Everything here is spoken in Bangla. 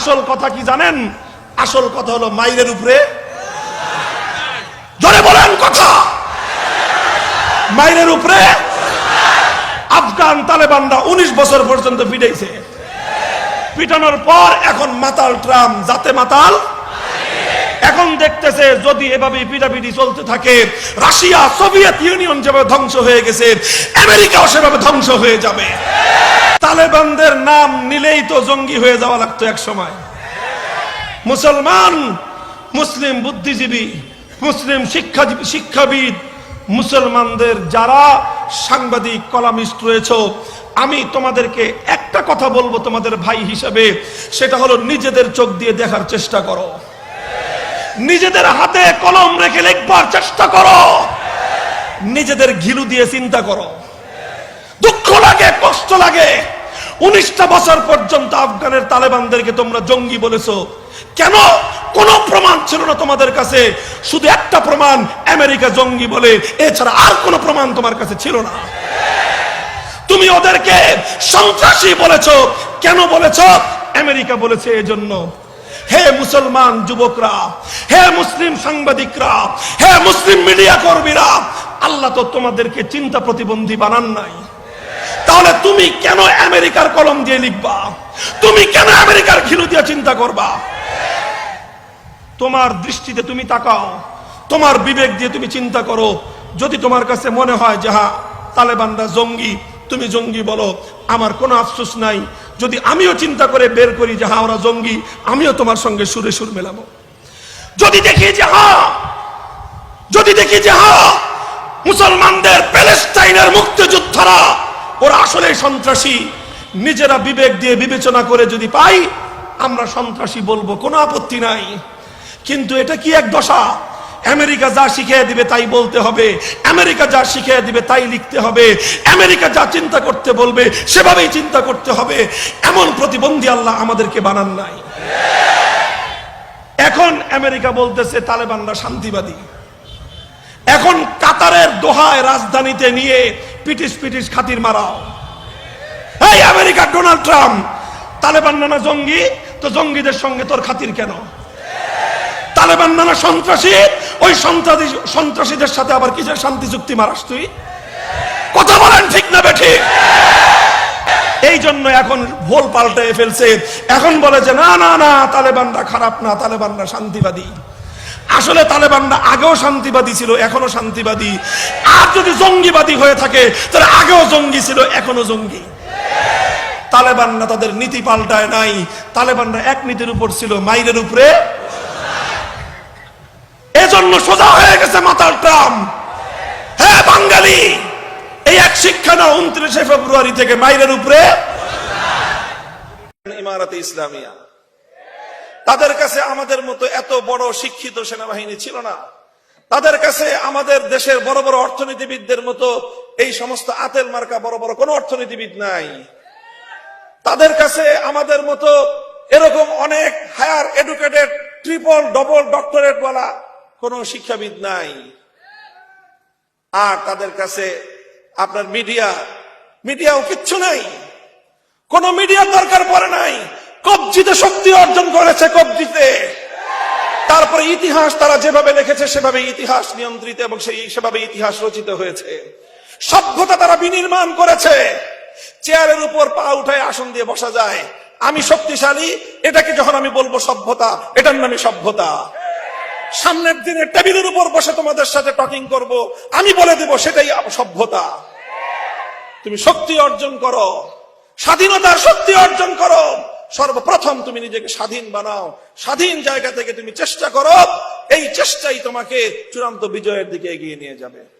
আসল কথা কি জানেন? আসল কথা হলো মাইরের উপরে। জোরে বলেন কথা। মাইরের উপরে। আফগান তালেবানরা উনিশ বছর পর্যন্ত পিটাইছে। পিটানোর পর এখন মাতাল ট্রাম যাতে মাতাল। এখন দেখতেছে যদি এভাবে পিটাপিটি চলতে থাকে, রাশিয়া, সোভিয়েত ইউনিয়ন যেভাবে ধ্বংস হয়ে গেছে, আমেরিকাও সেভাবে ধ্বংস হয়ে যাবে। তালেবানদের নাম নিলেই তো জঙ্গি হয়ে যাওয়া লাগতো এক সময়। মুসলমান, মুসলিম বুদ্ধিজীবী, মুসলিম শিক্ষাজীবী, শিক্ষাবিদ, মুসলমানদের যারা সাংবাদিক, কলামিস্ট রয়েছে, আমি তোমাদেরকে একটা কথা বলব তোমাদের ভাই হিসেবে, সেটা হলো নিজেদের চোখ দিয়ে দেখার চেষ্টা করো। নিজেদের হাতে কলম রেখে লিখবার চেষ্টা করো। নিজেদের ঘিলু দিয়ে চিন্তা করো। দুঃখ লাগে, কষ্ট লাগে। উনিশটা বছর পর্যন্ত আফগানের তালেবানদেরকে তোমরা জঙ্গি বলেছ। কেন? কোন প্রমাণ ছিল না তোমাদের কাছে। শুধু একটা প্রমাণ, আমেরিকা জঙ্গি বলে। এছাড়া আর কোনো প্রমাণ তোমার কাছে ছিল না। তুমি ওদেরকে সন্ত্রাসী বলেছ। কেন বলেছ? আমেরিকা বলেছে এজন্য। হে মুসলমান যুবকরা, হে মুসলিম সাংবাদিকরা, হে মুসলিম মিডিয়া কর্মীরা, আল্লাহ তো তোমাদেরকে চিন্তা প্রতিবন্ধী বানান নাই। তাহলে তুমি কেন আমেরিকার কলম দিয়ে লিখবা? তুমি কেন আমেরিকার খিলু দিয়ে চিন্তা করবা? তোমার দৃষ্টিতে তুমি তাকাও। তোমার বিবেক দিয়ে তুমি চিন্তা করো। যদি তোমার কাছে মনে হয় যে হ্যাঁ তালেবানরা জঙ্গি, তুমি জঙ্গি বলো, আমার কোনো আফসোস নাই। যদি আমিও চিন্তা করে বের করি যে হ্যাঁ ওরা জঙ্গি, আমিও তোমার সঙ্গে সুরে সুর মেলাবো। যদি দেখি যে হ্যাঁ যদি দেখি যে হ্যাঁ মুসলমানদের প্যালেস্টাইনের মুক্তিযোদ্ধারা ওরা আসলে সন্ত্রাসী। নিজেরা বিবেক দিয়ে বিবেচনা করে যদি পাই, আমরা সন্ত্রাসী বলব, কোনো আপত্তি নাই। কিন্তু এটা কি এক দশা? আমেরিকা যা শিখিয়ে দিবে তাই বলতে হবে। আমেরিকা যা শিখিয়ে দিবে তাই লিখতে হবে। আমেরিকা যা চিন্তা করতে বলবে, সেভাবেই চিন্তা করতে হবে। এমন প্রতিবন্ধী আল্লাহ আমাদেরকে বানান নাই। এখন আমেরিকা বলতেছে, তালেবানরা শান্তিবাদী। এখন কাতারের দোহায় রাজধানীতে নিয়ে পিটিস পিটিস খাতির মারাও। এই আমেরিকা ডোনাল্ড ট্রাম্প, তালেবান নানা জঙ্গি, তো জঙ্গিদের সঙ্গে তোর খাতির কেন? তালেবান নানা সন্ত্রাসী, ওই সন্ত্রাসী, সন্ত্রাসীদের সাথে আবার কিসের শান্তি চুক্তি মারাস তুই? কথা বলেন ঠিক না বেঠি এই জন্য এখন ভোল পাল্টে ফেলছে। এখন বলে যে, না না না, তালেবানরা খারাপ না, তালেবানরা শান্তিবাদী। আসলে তালেবানরা আগেও শান্তিবাদী ছিল, এখনও শান্তিবাদী। আর যদি জঙ্গিবাদী হয়ে থাকে, তাহলে আগেও জঙ্গি ছিল, এখনও জঙ্গি। তালেবানরা তাদের নীতি পাল্টায় নাই। তালেবানরা এক নীতির উপর ছিল, মাইরের উপরে। এজন্য সোজা হয়ে গেছে মাতাল ট্রাম হ্যাঁ বাঙালি, এই এক শিক্ষা না উনত্রিশে ফেব্রুয়ারি থেকে মাইরের উপরে। ইমারতে ইসলামিয়া। তাদের কাছে আমাদের মতো এত বড় শিক্ষিত সেনাবাহিনী ছিল না। তাদের কাছে আমাদের দেশের বড় বড় অর্থনীতিবিদদের মতো এই সমস্ত আতেল মার্কা বড় বড় কোন অর্থনীতিবিদ নাই। তাদের কাছে আমাদের মতো এরকম অনেক higher educated triple double doctorate বলা কোন শিক্ষাবিদ নাই। আর তাদের কাছে আপনার মিডিয়া, মিডিয়াও কিচ্ছু নাই। কোন মিডিয়ার দরকার পড়ে নাই। কবজিতে শক্তি অর্জন করেছে কবজিতে। তারপরে ইতিহাস তারা যেভাবে লিখেছে, সেভাবে ইতিহাস নিয়ন্ত্রিত এবং সেই সেভাবে ইতিহাস রচিত হয়েছে। সভ্যতা তারা বিনির্মাণ করেছে। চেয়ারের উপর পা উঠায় আসন দিয়ে বসা যায়। আমি শক্তিশালী, এটাকে যখন আমি বলব সভ্যতা, এটার নামে সভ্যতা। সামনের দিনে টেবিলের উপর বসে তোমাদের সাথে টকিং করব। আমি বলে দেব সেটাই সভ্যতা। তুমি শক্তি অর্জন করো। স্বাধীনতার শক্তি অর্জন করো। সর্বপ্রথম তুমি নিজেকে স্বাধীন বানাও। স্বাধীন জায়গা থেকে তুমি চেষ্টা করো। এই চেষ্টাই তোমাকে চূড়ান্ত বিজয়ের দিকে এগিয়ে নিয়ে যাবে।